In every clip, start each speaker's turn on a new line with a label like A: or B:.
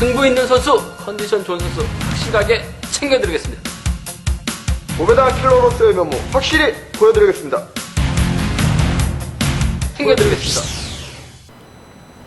A: 승부 있는 선수, 컨디션 좋은 선수 확실하게 챙겨드리겠습니다.
B: 고배당 킬러로서의 면모 확실히 보여드리겠습니다.
A: 챙겨드리겠습니다.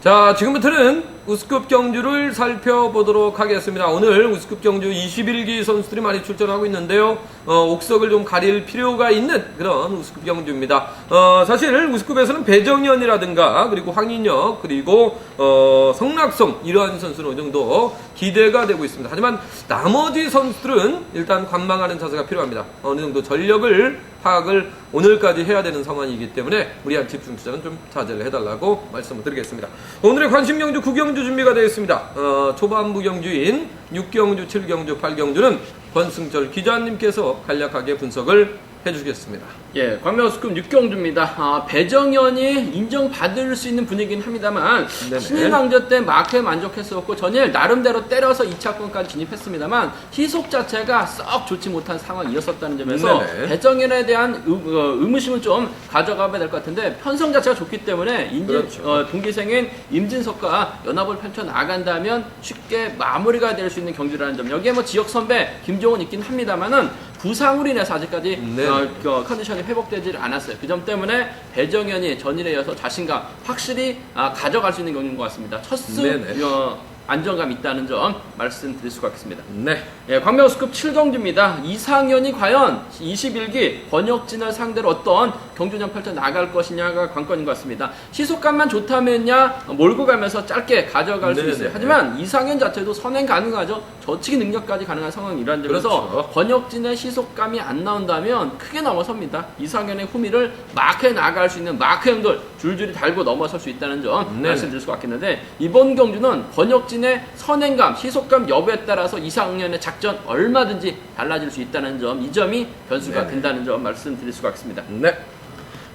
C: 자, 지금부터는 우스급 경주를 살펴보도록 하겠습니다. 오늘 우스급 경주 21기 선수들이 많이 출전하고 있는데요. 어, 옥석을 좀 가릴 필요가 있는 그런 우스급 경주입니다. 어, 사실 우스급에서는 배정현이라든가 그리고 황인혁 그리고 어, 성낙성 이러한 선수는 어느 정도 기대가 되고 있습니다. 하지만 나머지 선수들은 일단 관망하는 자세가 필요합니다. 어느 정도 전력을 파악을 오늘까지 해야 되는 상황이기 때문에 무리한 집중 투자는 좀 자제를 해달라고 말씀을 드리겠습니다. 오늘의 관심 경주 9경주 준비가 되어 있습니다. 어, 초반부 경주인 6경주, 7경주, 8경주는 권승철 기자님께서 간략하게 분석을 해주시겠습니다.
A: 예, 광명스급 6경주입니다. 아, 배정현이 인정받을 수 있는 분위기긴 합니다만
C: 네네.
A: 신인 강전 때 마크에 만족했었고 전일 나름대로 때려서 2차권까지 진입했습니다만 희속 자체가 썩 좋지 못한 상황이었었다는 점에서
C: 네네.
A: 배정현에 대한 의, 어, 의무심은 좀 가져가야 될 것 같은데 편성 자체가 좋기 때문에 인진,
C: 그렇죠.
A: 어, 동기생인 임진석과 연합을 펼쳐 나간다면 쉽게 마무리가 될 수 있는 경주라는 점 여기에 뭐 지역 선배 김종훈 있긴 합니다만은 부상으로 인해서 아직까지
C: 네네.
A: 어, 그 컨디션이 회복되질 않았어요. 그 점 때문에 배정현이 전일에 이어서 자신감 확실히 아, 가져갈 수 있는 경기인 것 같습니다. 첫수
C: 네네.
A: 어, 안정감 있다는 점 말씀드릴 수가 있습니다.
C: 네.
A: 예, 광명스급 7경주입니다. 이상현이 과연 21기 권혁진을 상대로 어떤 경주전 펼쳐 나갈 것이냐가 관건인 것 같습니다. 시속감만 좋다면야 몰고 가면서 짧게 가져갈 수
C: 네네.
A: 있어요. 하지만 이상현 자체도 선행 가능하죠. 저치기 능력까지 가능한 상황이라는 점에서
C: 그렇죠.
A: 권혁진의 시속감이 안 나온다면 크게 넘어섭니다. 이상현의 후미를 마크에 나갈 수 있는 마크 형들 줄줄이 달고 넘어설 수 있다는 점
C: 네네.
A: 말씀드릴 수가 있겠는데 이번 경주는 권혁진의 선행감, 시속감 여부에 따라서 이상현의 작전 얼마든지 달라질 수 있다는 점, 이 점이 변수가
C: 네네.
A: 된다는 점 말씀드릴 수가 있습니다.
C: 네.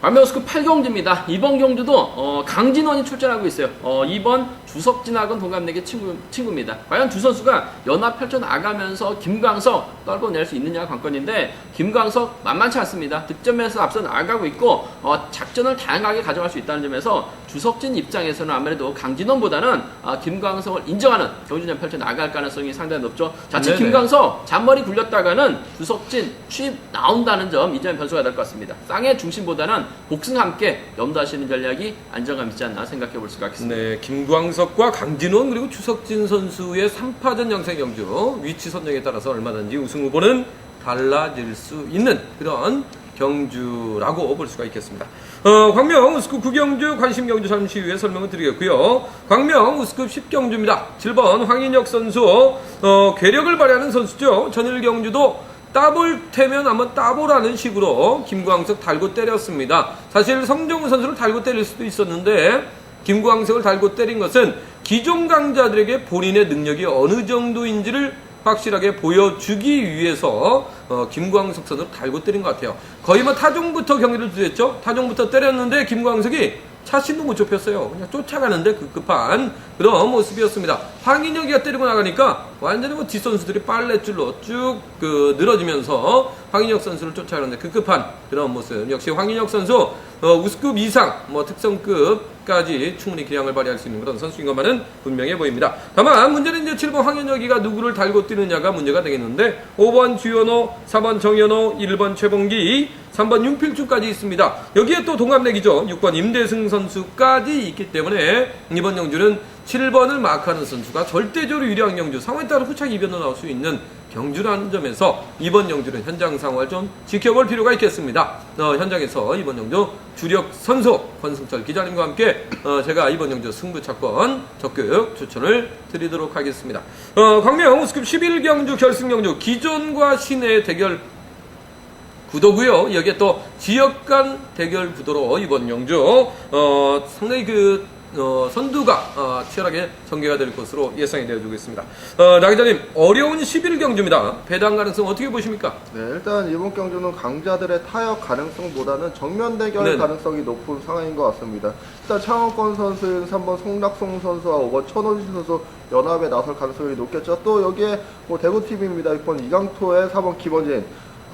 A: 광명스급 8경주입니다. 이번 경주도 어, 강진원이 출전하고 있어요. 어, 이번 주석진하고는 동갑내기 친구, 친구입니다. 과연 두 선수가 연합 펼쳐 나가면서 김광석 떨궈낼 수 있느냐가 관건인데 김광석 만만치 않습니다. 득점에서 앞서 나가고 있고 어, 작전을 다양하게 가져갈 수 있다는 점에서 주석진 입장에서는 아무래도 강진원보다는 아, 김광석을 인정하는 경주전 펼쳐 나갈 가능성이 상당히 높죠. 자칫
C: 네네.
A: 김광석 잔머리 굴렸다가는 주석진 취입 나온다는 점 이 점이 변수가 될 것 같습니다. 쌍의 중심보다는 복승과 함께 염두하시는 전략이 안정감 있지 않나 생각해 볼 수가 있습니다.
C: 네, 김광석과 강진원 그리고 추석진 선수의 3파전 양생 경주 위치 선정에 따라서 얼마든지 우승 후보는 달라질 수 있는 그런 경주라고 볼 수가 있겠습니다. 어, 광명 우스급 9경주 관심 경주 잠시 후에 설명을 드리겠고요. 광명 우스급 10경주입니다. 7번 황인혁 선수 어, 괴력을 발휘하는 선수죠. 전일 경주도 따볼 테면 한번 따보라는 식으로 김광석 달고 때렸습니다. 사실 성정우 선수를 달고 때릴 수도 있었는데 김광석을 달고 때린 것은 기존 강자들에게 본인의 능력이 어느 정도인지를 확실하게 보여주기 위해서 어, 김광석 선수를 달고 때린 것 같아요. 거의 뭐 타종부터 경기를 두었죠. 타종부터 때렸는데 김광석이 차신도 못 좁혔어요. 그냥 쫓아가는데 급급한 그런 모습이었습니다. 황인혁이가 때리고 나가니까 완전히 뭐 뒷선수들이 빨래줄로 쭉 그 늘어지면서 황인혁 선수를 쫓아가는데 급급한 그런 모습. 역시 황인혁 선수 어, 우스급 이상 뭐 특성급까지 충분히 기량을 발휘할 수 있는 그런 선수인 것만은 분명해 보입니다. 다만 문제는 이제 7번 황현혁이가 누구를 달고 뛰느냐가 문제가 되겠는데 5번 주현호, 4번 정현호, 1번 최봉기, 3번 윤필주까지 있습니다. 여기에 또 동갑내기죠. 6번 임대승 선수까지 있기 때문에 이번 경주는 7번을 마크하는 선수가 절대적으로 유리한 경주, 상황에 따라 후착 이변도 나올 수 있는 경주라는 점에서 이번 경주는 현장 상황을 좀 지켜볼 필요가 있겠습니다. 어, 현장에서 이번 경주 주력 선수 권승철 기자님과 함께 어, 제가 이번 경주 승부 차권 적극 추천을 드리도록 하겠습니다. 어, 광명 우스급 11경주 결승 경주 기존과 신의 대결 구도고요. 여기에 또 지역 간 대결 구도로 이번 경주 어, 상당히 그 어, 선두가 어, 치열하게 전개가 될 것으로 예상이 되어지고 있습니다. 어, 나 기자님 어려운 11 경주입니다. 배당 가능성 어떻게 보십니까?
B: 네, 일단 이번 경주는 강자들의 타협 가능성보다는 정면 대결
C: 네네.
B: 가능성이 높은 상황인 것 같습니다. 일단 창원권 선수인 3번 송낙송 선수와 5번 천원신 선수 연합에 나설 가능성이 높겠죠. 또 여기에 뭐 대구 팀입니다. 6번 이강토의 4번 김원진.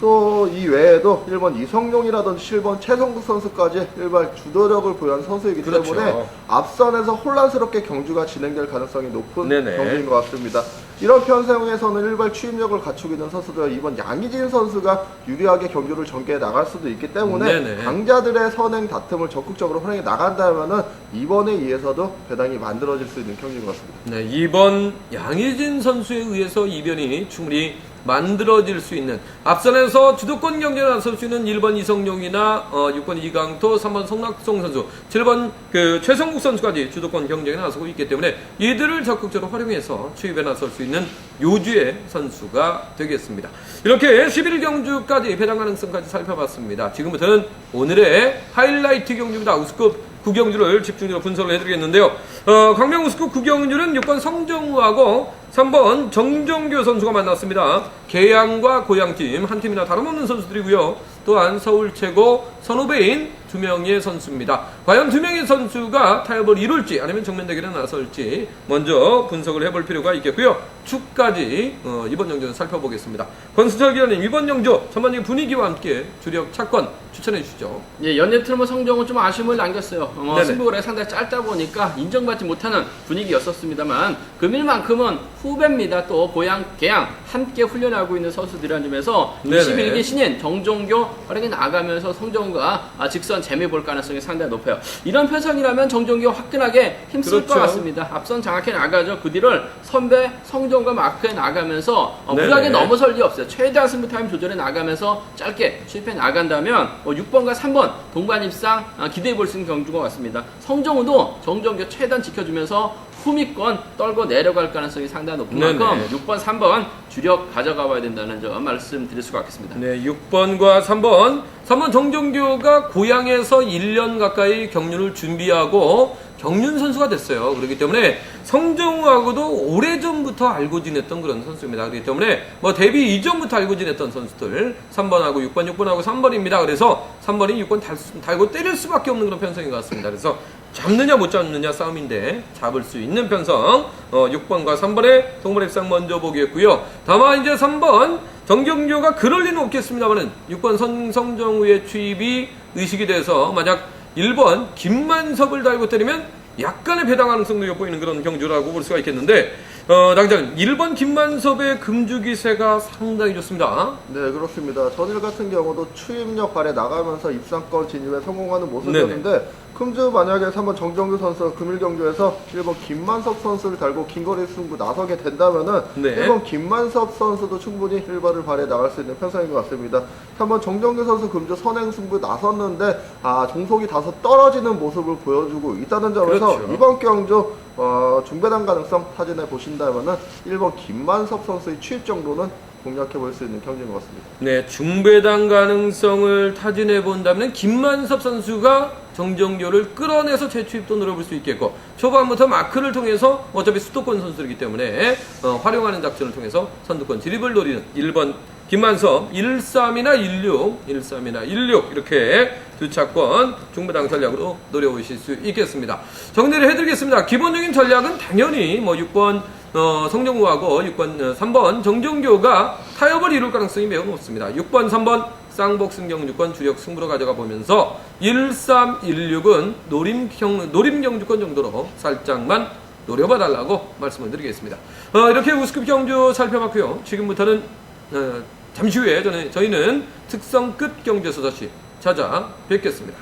B: 또 이 외에도 1번 이성용이라든지 7번 최성국 선수까지 일반 주도력을 보유한 선수이기
C: 그렇죠.
B: 때문에 앞선에서 혼란스럽게 경주가 진행될 가능성이 높은
C: 네네.
B: 경기인 것 같습니다. 이런 편성에서는 일발 추임력을 갖추고 있는 선수들 이번 양희진 선수가 유리하게 경주를 전개해 나갈 수도 있기 때문에
C: 네네.
B: 강자들의 선행 다툼을 적극적으로 활용해 나간다면은 이번에 의해서도 배당이 만들어질 수 있는 경기인 것 같습니다.
C: 네, 이번 양희진 선수에 의해서 이변이 충분히 만들어질 수 있는 앞선에서 주도권 경쟁에 나설 수 있는 1번 이성용이나 어, 6번 이강토, 3번 송낙송 선수, 7번 그 최성국 선수까지 주도권 경쟁에 나서고 있기 때문에 이들을 적극적으로 활용해서 추입에 나설 수 있는 요주의 선수가 되겠습니다. 이렇게 11경주까지 배당 가능성까지 살펴봤습니다. 지금부터는 오늘의 하이라이트 경주입니다. 우스급 구경주를 집중적으로 분석을 해드리겠는데요. 어, 광명 우스급 구경주는 6번 성정우하고 3번 정정교 선수가 만났습니다. 계양과 고양팀 한 팀이나 다름없는 선수들이고요. 또한 서울 최고 선후배인 두 명의 선수입니다. 과연 두 명의 선수가 타협을 이룰지 아니면 정면 대결에 나설지 먼저 분석을 해볼 필요가 있겠고요. 축까지 어, 이번 영조는 살펴보겠습니다. 권수철 기자님 이번 영조 전반적인 분위기와 함께 주력 차권 추천해 주시죠.
A: 예, 연예 트루머 성적은 좀 아쉬움을 남겼어요. 어,
C: 네네.
A: 승부가 상당히 짧다 보니까 인정받지 못하는 분위기였었습니다만 금일만큼은 후배입니다. 또 고향, 개양 함께 훈련하고 있는 선수들이라는 점에서
C: 네네.
A: 21기 신인 정종교 활약이 나가면서 성정과 아, 직선 재미 볼 가능성이 상당히 높아요. 이런 편성이라면 정종교 화끈하게 힘쓸
C: 그렇죠.
A: 것 같습니다. 앞선 장악해 나가죠. 그 뒤를 선배 성정과 마크해 나가면서 어,
C: 네네.
A: 무리하게 넘어설 리 없어요. 최대한 승부 타임 조절해 나가면서 짧게 수입해 나간다면 어, 6번과 3번 동반 입상 아, 기대해 볼 수 있는 경주가 같습니다. 성정우도 정정교 최단 지켜주면서 후미권 떨고 내려갈 가능성이 상당히 높은
C: 네네.
A: 만큼 6번, 3번 주력 가져가 봐야 된다는 점 말씀드릴 수가 있겠습니다.
C: 네, 6번과 3번. 3번 정정교가 고향에서 1년 가까이 경륜을 준비하고 경륜 선수가 됐어요. 그렇기 때문에 성정우하고도 오래전부터 알고 지냈던 그런 선수입니다. 그렇기 때문에 뭐 데뷔 이전부터 알고 지냈던 선수들 3번하고 6번, 6번하고 3번입니다. 그래서 3번이 6번 달, 달고 때릴 수밖에 없는 그런 편성인 것 같습니다. 그래서 잡느냐 못 잡느냐 싸움인데 잡을 수 있는 편성 어, 6번과 3번의 동물입상 먼저 보겠고요. 다만 이제 3번 정경교가 그럴 리는 없겠습니다만은 6번 선, 성정우의 추입이 의식이 돼서 만약 1번 김만섭을 달고 때리면 약간의 배당 가능성도 엿보이는 그런 경주라고 볼 수가 있겠는데 어, 당장 1번 김만섭의 금주기세가 상당히 좋습니다.
B: 네 그렇습니다. 전일 같은 경우도 추임력 발에 나가면서 입상권 진입에 성공하는 모습이었는데 금주 만약에 3번 정정규 선수가 금일 경주에서 1번 김만섭 선수를 달고 긴거리 승부 나서게 된다면은
C: 네.
B: 1번 김만섭 선수도 충분히 1번을 발에 나갈 수 있는 편성인 것 같습니다. 3번 정정규 선수 금주 선행 승부 나섰는데 아 종속이 다소 떨어지는 모습을 보여주고 있다는 점에서
C: 그렇죠.
B: 이번 경주 어, 중배당 가능성 타진해 보신다면은 1번 김만섭 선수의 취입 정도는 공략해 볼 수 있는 경기인 것 같습니다.
C: 네, 중배당 가능성을 타진해 본다면 김만섭 선수가 정정교를 끌어내서 재취입도 노려볼 수 있겠고 초반부터 마크를 통해서 어차피 수도권 선수이기 때문에 어, 활용하는 작전을 통해서 선두권 진입을 노리는 1번 김만섭 13이나 16, 13이나 16 이렇게 두 차권 중배당 전략으로 노려보실 수 있겠습니다. 정리를 해드리겠습니다. 기본적인 전략은 당연히 뭐 6번 어, 성정우하고 6번, 어, 3번 정정교가 타협을 이룰 가능성이 매우 높습니다. 6번, 3번 쌍복 승경 6권 주력 승부로 가져가 보면서 1, 3, 1, 6은 노림경, 노림경주권 정도로 살짝만 노려봐 달라고 말씀을 드리겠습니다. 어, 이렇게 우스급 경주 살펴봤고요. 지금부터는 어, 잠시 후에 저는, 저희는 특성급 경주에서 다시 찾아뵙겠습니다.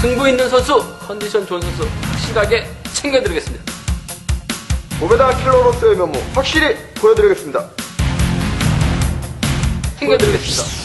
A: 승부 있는 선수, 컨디션 좋은 선수 확실하게 챙겨드리겠습니다.
B: 고배당 킬러로서의 면모 확실히 보여드리겠습니다.
A: 챙겨드리겠습니다.